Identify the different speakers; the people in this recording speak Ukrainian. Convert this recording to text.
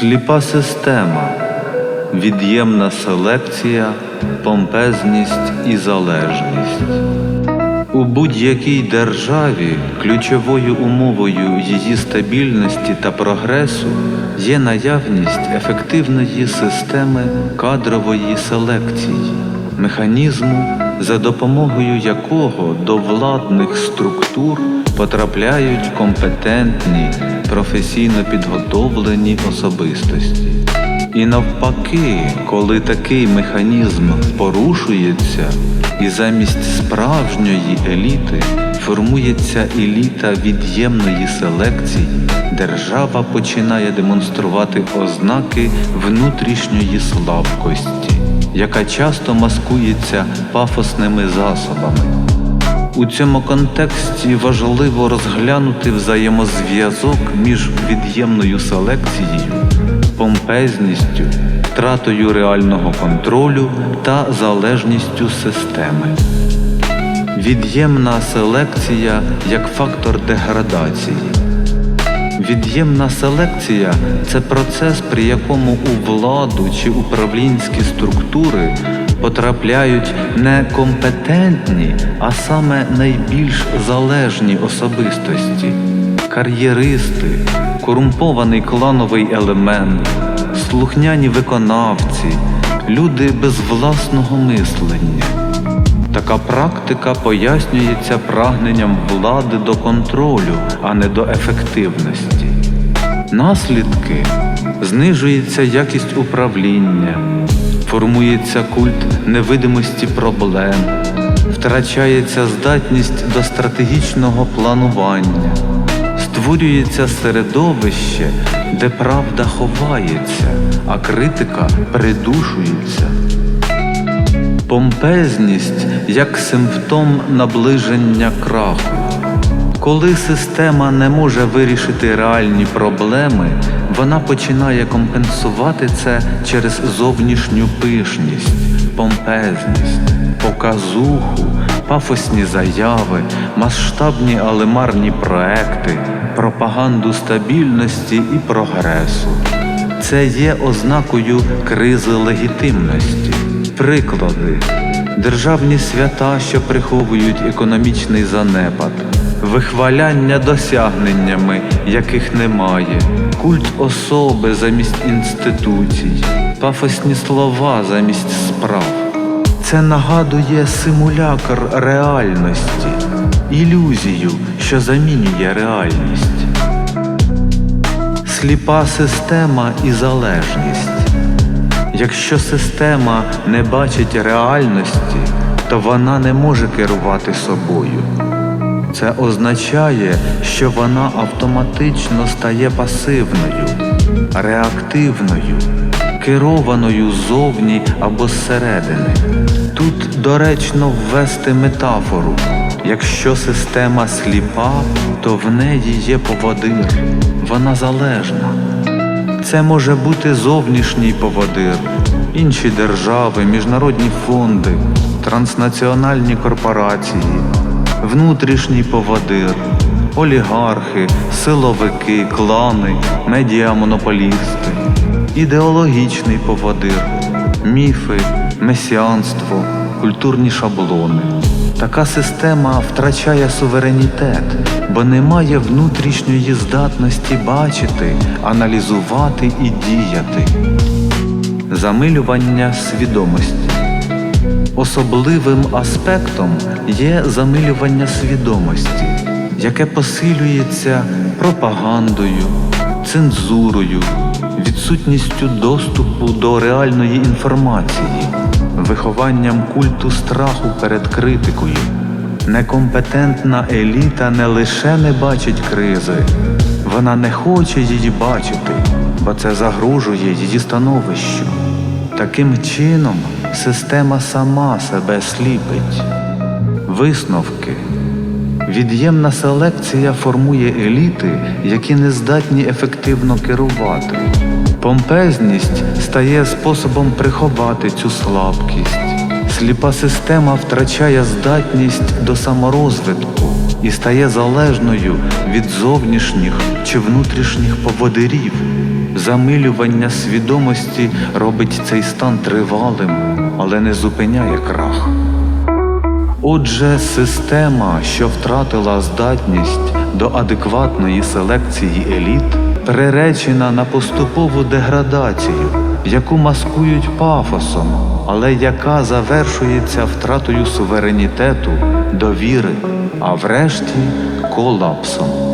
Speaker 1: Сліпа система, від'ємна селекція, помпезність і залежність. У будь-якій державі ключовою умовою її стабільності та прогресу є наявність ефективної системи кадрової селекції, механізму, за допомогою якого до владних структур потрапляють компетентні, професійно підготовлені особистості. І навпаки, коли такий механізм порушується, і замість справжньої еліти формується еліта від'ємної селекції, держава починає демонструвати ознаки внутрішньої слабкості, яка часто маскується пафосними засобами. У цьому контексті важливо розглянути взаємозв'язок між від'ємною селекцією, помпезністю, втратою реального контролю та залежністю системи. Від'ємна селекція як фактор деградації. Від'ємна селекція це процес, при якому у владу чи управлінські структури потрапляють не компетентні, а саме найбільш залежні особистості, кар'єристи, корумпований клановий елемент, слухняні виконавці, люди без власного мислення. Така практика пояснюється прагненням влади до контролю, а не до ефективності. Наслідки знижується якість управління, формується культ невидимості проблем, втрачається здатність до стратегічного планування, створюється середовище, де правда ховається, а критика придушується. Помпезність як симптом наближення краху. Коли система не може вирішити реальні проблеми, вона починає компенсувати це через зовнішню пишність, помпезність, показуху, пафосні заяви, масштабні але марні проекти, пропаганду стабільності і прогресу. Це є ознакою кризи легітимності. Приклади державні свята, що приховують економічний занепад, вихваляння досягненнями, яких немає, культ особи замість інституцій, пафосні слова замість справ. Це нагадує симулякр реальності, ілюзію, що замінює реальність. Сліпа система і залежність. Якщо система не бачить реальності, то вона не може керувати собою. Це означає, що вона автоматично стає пасивною, реактивною, керованою ззовні або зсередини. Тут доречно ввести метафору. Якщо система сліпа, то в неї є поводир, вона залежна. Це може бути зовнішній поводир, інші держави, міжнародні фонди, транснаціональні корпорації, внутрішній поводир, олігархи, силовики, клани, медіамонополісти, ідеологічний поводир, міфи, месіанство, культурні шаблони. Така система втрачає суверенітет, бо не має внутрішньої здатності бачити, аналізувати і діяти. Замилювання свідомості. Особливим аспектом є замилювання свідомості, яке посилюється пропагандою, цензурою, відсутністю доступу до реальної інформації, вихованням культу страху перед критикою. Некомпетентна еліта не лише не бачить кризи, вона не хоче її бачити, бо це загрожує її становищу. Таким чином система сама себе сліпить. Висновки. Від'ємна селекція формує еліти, які не здатні ефективно керувати. Помпезність стає способом приховати цю слабкість. Сліпа система втрачає здатність до саморозвитку і стає залежною від зовнішніх чи внутрішніх поводирів, Замилювання свідомості робить цей стан тривалим, але не зупиняє крах. Отже, система, що втратила здатність до адекватної селекції еліт, приречена на поступову деградацію, яку маскують пафосом, але яка завершується втратою суверенітету, довіри, а врешті колапсом.